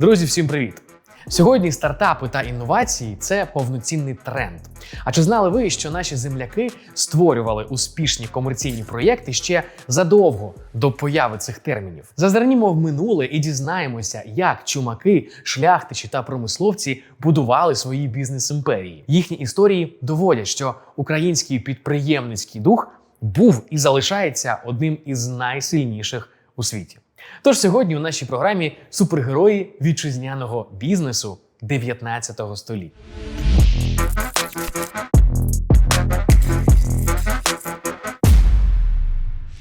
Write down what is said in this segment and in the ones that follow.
Друзі, всім привіт! Сьогодні стартапи та інновації це повноцінний тренд. А чи знали ви, що наші земляки створювали успішні комерційні проєкти ще задовго до появи цих термінів? Зазирнімо в минуле і дізнаємося, як чумаки, шляхтичі та промисловці будували свої бізнес-імперії. Їхні історії доводять, що український підприємницький дух був і залишається одним із найсильніших у світі. Тож сьогодні у нашій програмі супергерої вітчизняного бізнесу 19 століття.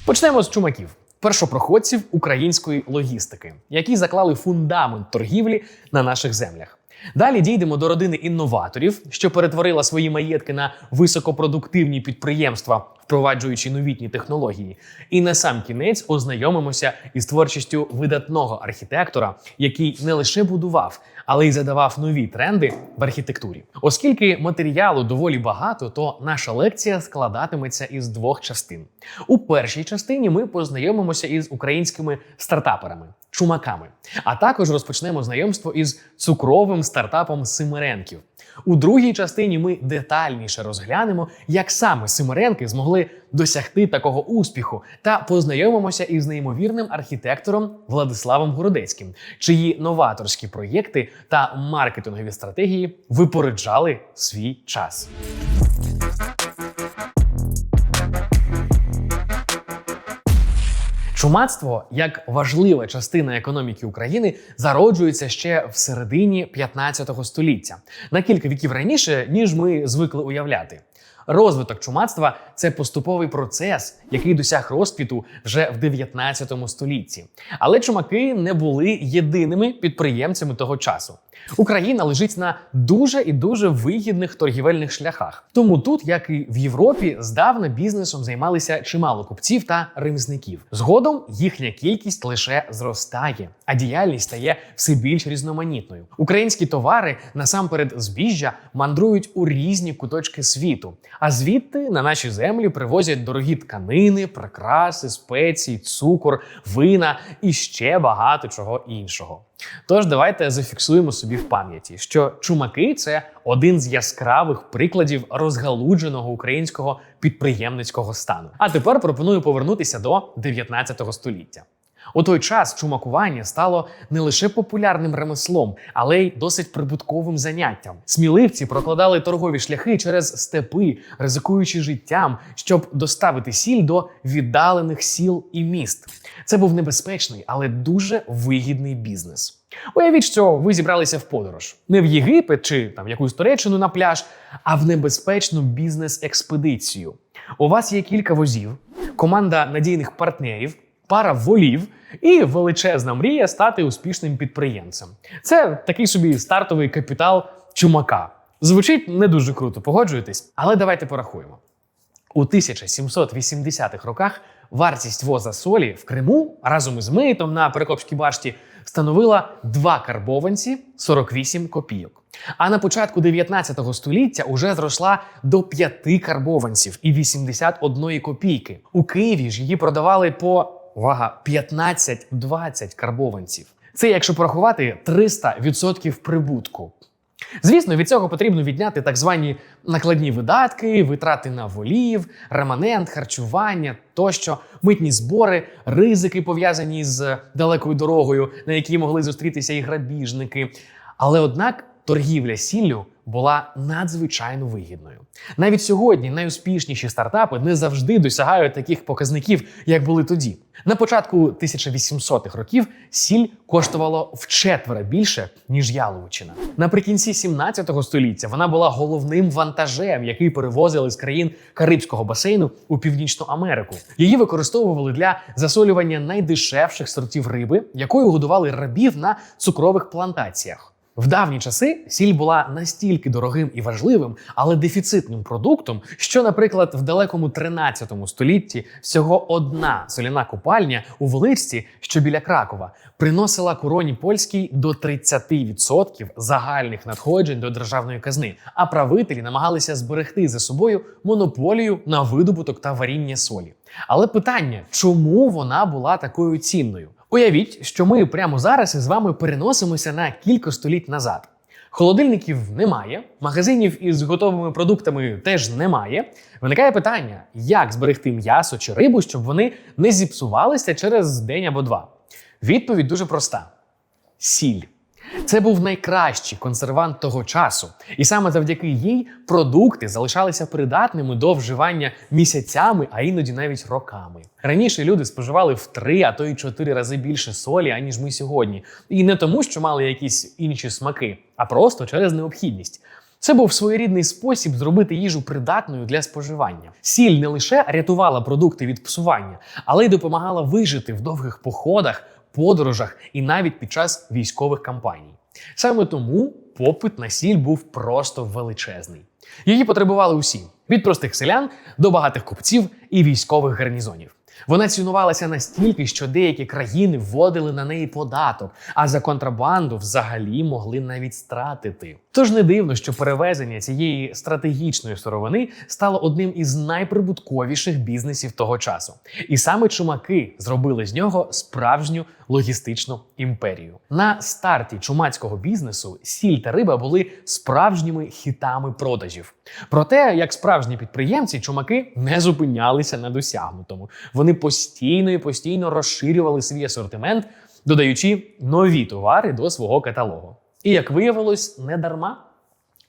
Почнемо з чумаків. Першопроходців української логістики, які заклали фундамент торгівлі на наших землях. Далі дійдемо до родини інноваторів, що перетворила свої маєтки на високопродуктивні підприємства, впроваджуючи новітні технології. І на сам кінець ознайомимося із творчістю видатного архітектора, який не лише будував, але й задавав нові тренди в архітектурі. Оскільки матеріалу доволі багато, то наша лекція складатиметься із двох частин. У першій частині ми познайомимося із українськими стартаперами. Чумаками, а також розпочнемо знайомство із цукровим стартапом Симиренків. У другій частині ми детальніше розглянемо, як саме Симиренки змогли досягти такого успіху, та познайомимося із неймовірним архітектором Владиславом Городецьким, чиї новаторські проєкти та маркетингові стратегії випереджали свій час. Чумацтво як важлива частина економіки України зароджується ще в середині 15 століття на кілька віків раніше, ніж ми звикли уявляти. Розвиток чумацтва це поступовий процес, який досяг розквіту вже в 19 столітті. Але чумаки не були єдиними підприємцями того часу. Україна лежить на дуже і дуже вигідних торгівельних шляхах. Тому тут, як і в Європі, здавна бізнесом займалися чимало купців та ремісників. Згодом їхня кількість лише зростає, а діяльність стає все більш різноманітною. Українські товари насамперед збіжжя мандрують у різні куточки світу. А звідти на наші землі привозять дорогі тканини, прикраси, спеції, цукор, вина і ще багато чого іншого. Тож давайте зафіксуємо собі в пам'яті, що чумаки це один з яскравих прикладів розгалудженого українського підприємницького стану. А тепер пропоную повернутися до 19 століття. У той час чумакування стало не лише популярним ремеслом, але й досить прибутковим заняттям. Сміливці прокладали торгові шляхи через степи, ризикуючи життям, щоб доставити сіль до віддалених сіл і міст. Це був небезпечний, але дуже вигідний бізнес. Уявіть, що ви зібралися в подорож не в Єгипет чи там якусь Туреччину на пляж, а в небезпечну бізнес-експедицію. У вас є кілька возів, команда надійних партнерів, пара волів і величезна мрія стати успішним підприємцем. Це такий собі стартовий капітал чумака. Звучить не дуже круто, погоджуєтесь? Але давайте порахуємо. У 1780-х роках вартість воза солі в Криму разом із митом на Перекопській башті становила 2 карбованці 48 копійок. А на початку 19 століття уже зросла до 5 карбованців і 81 копійки. У Києві ж її продавали по увага, 15-20 карбованців. Це, якщо порахувати, 300% прибутку. Звісно, від цього потрібно відняти так звані накладні видатки, витрати на волів, реманент, харчування тощо, митні збори, ризики пов'язані з далекою дорогою, на якій могли зустрітися і грабіжники. Але однак торгівля сіллю була надзвичайно вигідною. Навіть сьогодні найуспішніші стартапи не завжди досягають таких показників, як були тоді. На початку 1800-х років сіль коштувало вчетверо більше ніж яловичина. Наприкінці 17 століття вона була головним вантажем, який перевозили з країн Карибського басейну у Північну Америку. Її використовували для засолювання найдешевших сортів риби, якою годували рабів на цукрових плантаціях. В давні часи сіль була настільки дорогим і важливим, але дефіцитним продуктом, що, наприклад, в далекому 13 столітті всього одна соляна купальня у Величці, що біля Кракова, приносила короні польській до 30% загальних надходжень до державної казни. А правителі намагалися зберегти за собою монополію на видобуток та варіння солі. Але питання, чому вона була такою цінною? Уявіть, що ми прямо зараз із вами переносимося на кілька століть назад. Холодильників немає, магазинів із готовими продуктами теж немає. Виникає питання, як зберегти м'ясо чи рибу, щоб вони не зіпсувалися через день або два. Відповідь дуже проста: сіль. Це був найкращий консервант того часу, і саме завдяки їй продукти залишалися придатними до вживання місяцями, а іноді навіть роками. Раніше люди споживали в три, а то й чотири рази більше солі, аніж ми сьогодні. І не тому, що мали якісь інші смаки, а просто через необхідність. Це був своєрідний спосіб зробити їжу придатною для споживання. Сіль не лише рятувала продукти від псування, але й допомагала вижити в довгих походах, подорожах і навіть під час військових кампаній. Саме тому попит на сіль був просто величезний. Її потребували усі: від простих селян до багатих купців і військових гарнізонів. Вона цінувалася настільки, що деякі країни вводили на неї податок, а за контрабанду взагалі могли навіть стратити. Тож не дивно, що перевезення цієї стратегічної сировини стало одним із найприбутковіших бізнесів того часу. І саме чумаки зробили з нього справжню логістичну імперію. На старті чумацького бізнесу сіль та риба були справжніми хітами продажів. Проте, як справжні підприємці, чумаки не зупинялися на досягнутому. Вони постійно і постійно розширювали свій асортимент, додаючи нові товари до свого каталогу. І як виявилось, не дарма.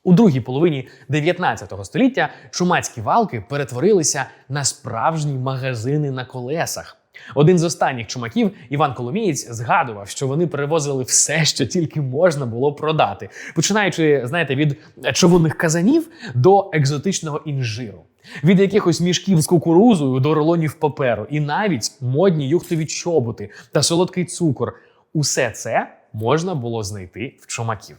У другій половині 19 століття чумацькі валки перетворилися на справжні магазини на колесах. Один з останніх чумаків, Іван Коломієць, згадував, що вони перевозили все, що тільки можна було продати, починаючи, знаєте, від човунних казанів до екзотичного інжиру, від якихось мішків з кукурузою до рулонів паперу, і навіть модні юхтові чоботи та солодкий цукор. Усе це можна було знайти в чумаків.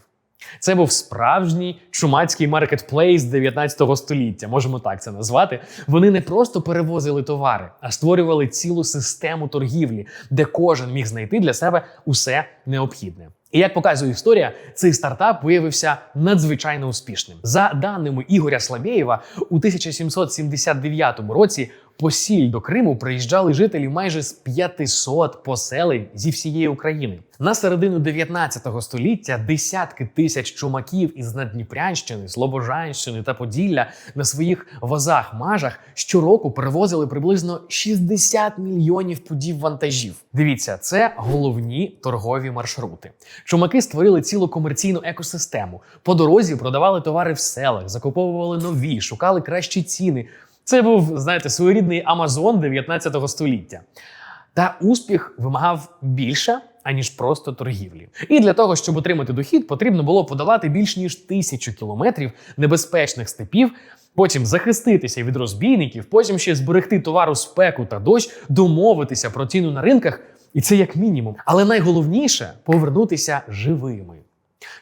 Це був справжній чумацький маркетплейс 19 століття, можемо так це назвати. Вони не просто перевозили товари, а створювали цілу систему торгівлі, де кожен міг знайти для себе усе необхідне. І як показує історія, цей стартап виявився надзвичайно успішним. За даними Ігоря Слабєєва, у 1779 році по сіль до Криму приїжджали жителі майже з 500 поселень зі всієї України. На середину 19 століття десятки тисяч чумаків із Надніпрянщини, Слобожанщини та Поділля на своїх возах-мажах щороку перевозили приблизно 60 мільйонів пудів вантажів. Дивіться, це головні торгові маршрути. Чумаки створили цілу комерційну екосистему. По дорозі продавали товари в селах, закуповували нові, шукали кращі ціни. Це був, знаєте, своєрідний Амазон 19 століття. Та успіх вимагав більше, аніж просто торгівлі. І для того, щоб отримати дохід, потрібно було подолати більш ніж тисячу кілометрів небезпечних степів, потім захиститися від розбійників, потім ще зберегти товару спеку та дощ, домовитися про ціну на ринках. І це як мінімум. Але найголовніше повернутися живими.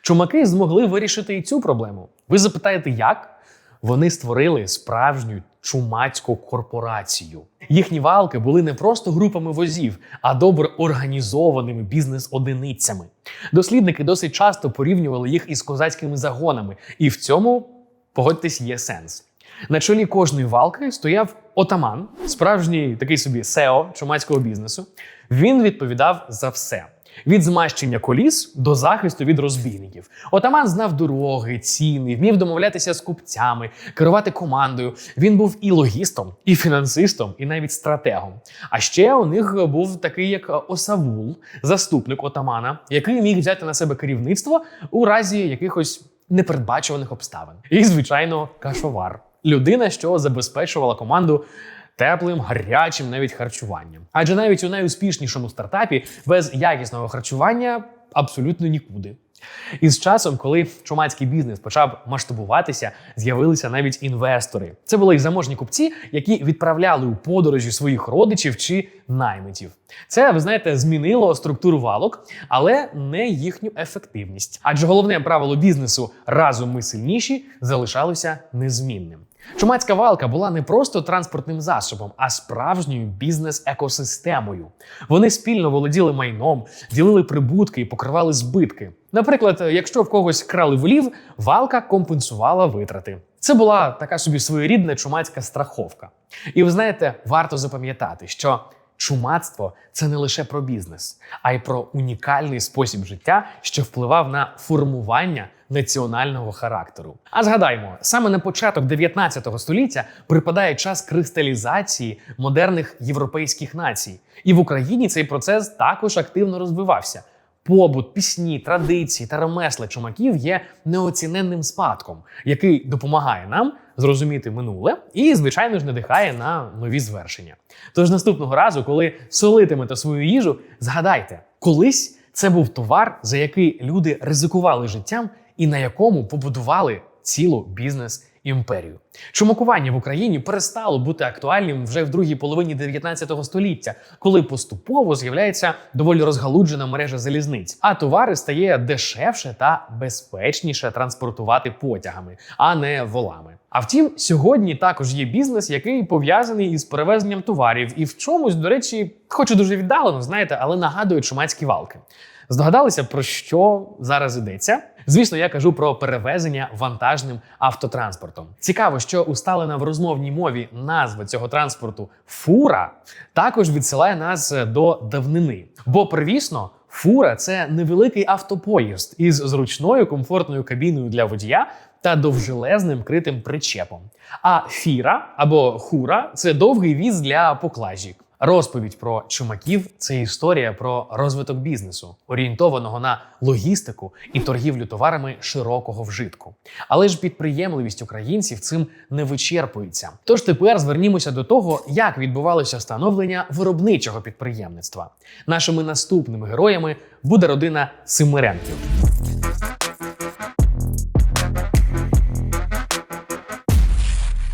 Чумаки змогли вирішити і цю проблему. Ви запитаєте, як? Вони створили справжню чумацьку корпорацію. Їхні валки були не просто групами возів, а добре організованими бізнес-одиницями. Дослідники досить часто порівнювали їх із козацькими загонами, і в цьому, погодьтесь, є сенс. На чолі кожної валки стояв отаман, справжній такий собі сео чумацького бізнесу. Він відповідав за все. Від змащення коліс до захисту від розбійників. Отаман знав дороги, ціни, вмів домовлятися з купцями, керувати командою. Він був і логістом, і фінансистом, і навіть стратегом. А ще у них був такий як Осавул, заступник отамана, який міг взяти на себе керівництво у разі якихось непередбачуваних обставин. І, звичайно, кашовар людина, що забезпечувала команду теплим, гарячим, навіть харчуванням. Адже навіть у найуспішнішому стартапі без якісного харчування абсолютно нікуди. І з часом, коли чумацький бізнес почав масштабуватися, з'явилися навіть інвестори. Це були й заможні купці, які відправляли у подорожі своїх родичів чи наймитів. Це, ви знаєте, змінило структуру валок, але не їхню ефективність. Адже головне правило бізнесу разом ми сильніші залишалося незмінним. Чумацька валка була не просто транспортним засобом, а справжньою бізнес-екосистемою. Вони спільно володіли майном, ділили прибутки і покривали збитки. Наприклад, якщо в когось крали волів, валка компенсувала витрати. Це була така собі своєрідна чумацька страховка. І ви знаєте, варто запам'ятати, що чумацтво це не лише про бізнес, а й про унікальний спосіб життя, що впливав на формування національного характеру. А згадаймо, саме на початок 19 століття припадає час кристалізації модерних європейських націй, і в Україні цей процес також активно розвивався. Побут, пісні, традиції та ремесла чумаків є неоціненним спадком, який допомагає нам зрозуміти минуле і, звичайно ж, надихає на нові звершення. Тож наступного разу, коли солитимете свою їжу, згадайте, колись це був товар, за який люди ризикували життям і на якому побудували цілу бізнес. Імперію чумакування в Україні перестало бути актуальним вже в другій половині 19 століття, коли поступово з'являється доволі розгалуджена мережа залізниць, а товари стає дешевше та безпечніше транспортувати потягами, а не волами. А втім, сьогодні також є бізнес, який пов'язаний із перевезенням товарів, і в чомусь, до речі, хочу дуже віддалено, знаєте, але нагадує чумацькі валки. Здогадалися, про що зараз йдеться? Звісно, я кажу про перевезення вантажним автотранспортом. Цікаво, що усталена в розмовній мові назва цього транспорту фура також відсилає нас до давнини. Бо привісно, фура це невеликий автопоїзд із зручною комфортною кабіною для водія та довжелезним критим причепом. А фіра або хура це довгий віз для поклажі. Розповідь про чумаків це історія про розвиток бізнесу, орієнтованого на логістику і торгівлю товарами широкого вжитку. Але ж підприємливість українців цим не вичерпується. Тож тепер звернімося до того, як відбувалося становлення виробничого підприємництва. Нашими наступними героями буде родина Симиренків.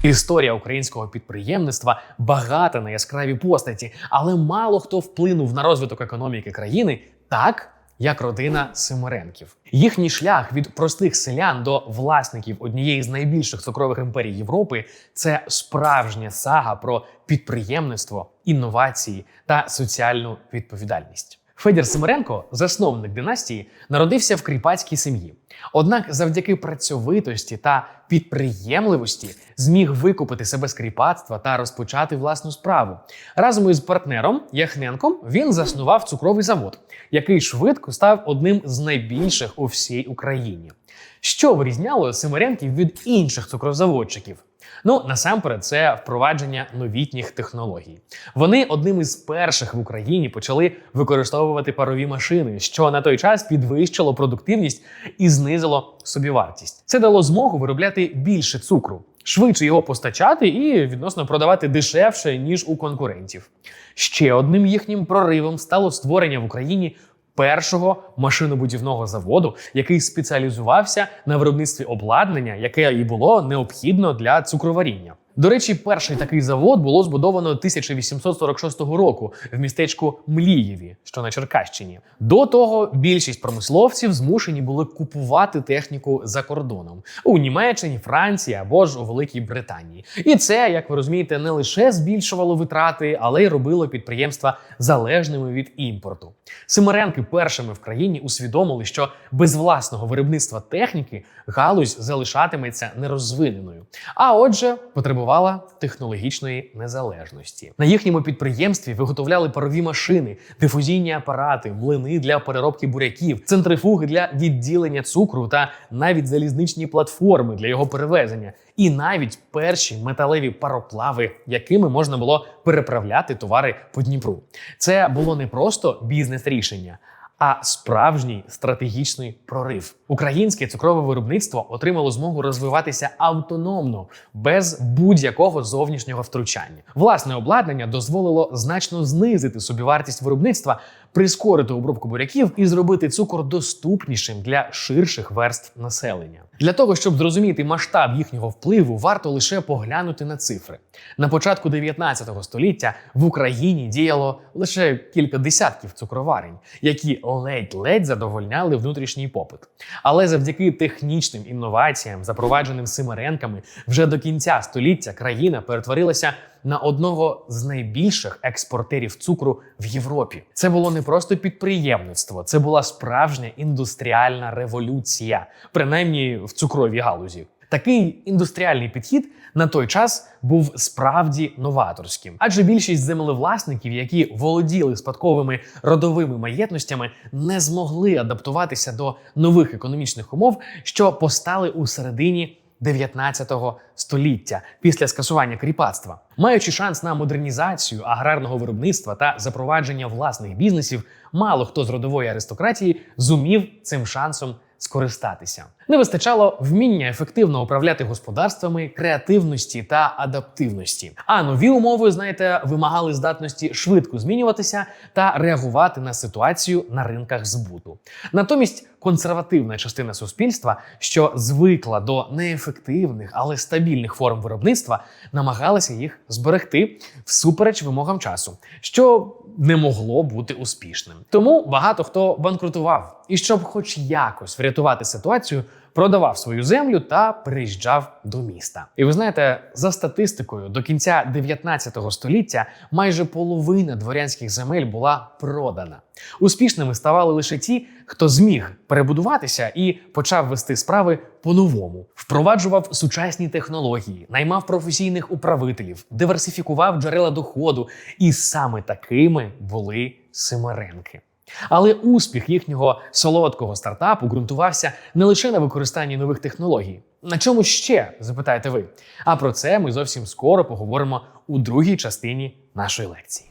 Історія українського підприємництва багата на яскраві постаті, але мало хто вплинув на розвиток економіки країни так. Як родина Симиренків, їхній шлях від простих селян до власників однієї з найбільших цукрових імперій Європи це справжня сага про підприємництво, інновації та соціальну відповідальність. Федір Симиренко, засновник династії, народився в кріпацькій сім'ї. Однак, завдяки працьовитості та підприємливості зміг викупити себе з кріпацтва та розпочати власну справу. Разом із партнером Яхненком він заснував цукровий завод, який швидко став одним з найбільших у всій Україні. Що вирізняло Симиренків від інших цукрозаводчиків? Ну насамперед, це впровадження новітніх технологій. Вони одним із перших в Україні почали використовувати парові машини, що на той час підвищило продуктивність і знизило собівартість. Це дало змогу виробляти більше цукру, швидше його постачати і відносно продавати дешевше ніж у конкурентів. Ще одним їхнім проривом стало створення в Україні першого машинобудівного заводу, який спеціалізувався на виробництві обладнання, яке і було необхідно для цукроваріння. До речі, перший такий завод було збудовано 1846 року в містечку Млієві, що на Черкащині. До того більшість промисловців змушені були купувати техніку за кордоном у Німеччині, Франції або ж у Великій Британії. І це, як ви розумієте, не лише збільшувало витрати, але й робило підприємства залежними від імпорту. Симиренки першими в країні усвідомили, що без власного виробництва техніки галузь залишатиметься нерозвиненою. А отже, потребувала технологічної незалежності. На їхньому підприємстві виготовляли парові машини, дифузійні апарати, млини для переробки буряків, центрифуги для відділення цукру та навіть залізничні платформи для його перевезення, і навіть перші металеві пароплави, якими можна було переправляти товари по Дніпру. Це було не просто бізнес-рішення. А справжній стратегічний прорив. Українське цукрове виробництво отримало змогу розвиватися автономно, без будь-якого зовнішнього втручання. Власне обладнання дозволило значно знизити собівартість виробництва, прискорити обробку буряків і зробити цукор доступнішим для ширших верств населення. Для того щоб зрозуміти масштаб їхнього впливу, варто лише поглянути на цифри. На початку 19 століття в Україні діяло лише кілька десятків цукроварень, які ледь-ледь задовольняли внутрішній попит. Але завдяки технічним інноваціям, запровадженим Симиренками, вже до кінця століття країна перетворилася на одного з найбільших експортерів цукру в Європі. Це було не просто підприємництво, це була справжня індустріальна революція, принаймні в цукровій галузі. Такий індустріальний підхід на той час був справді новаторським, адже більшість землевласників, які володіли спадковими родовими маєтностями, не змогли адаптуватися до нових економічних умов, що постали у середині 19 століття після скасування кріпацтва. Маючи шанс на модернізацію аграрного виробництва та запровадження власних бізнесів, мало хто з родової аристократії зумів цим шансом скористатися. Не вистачало вміння ефективно управляти господарствами, креативності та адаптивності. А нові умови, знаєте, вимагали здатності швидко змінюватися та реагувати на ситуацію на ринках збуту. Натомість консервативна частина суспільства, що звикла до неефективних, але стабільних форм виробництва, намагалася їх зберегти всупереч вимогам часу, що не могло бути успішним. Тому багато хто банкрутував, і щоб, хоч якось врятувати ситуацію, продавав свою землю та переїжджав до міста. І ви знаєте, за статистикою, до кінця 19 століття майже половина дворянських земель була продана. Успішними ставали лише ті, хто зміг перебудуватися і почав вести справи по-новому, впроваджував сучасні технології, наймав професійних управителів, диверсифікував джерела доходу, і саме такими були Семеренки. Але успіх їхнього солодкого стартапу ґрунтувався не лише на використанні нових технологій. На чому ще запитаєте ви? А про це ми зовсім скоро поговоримо у другій частині нашої лекції.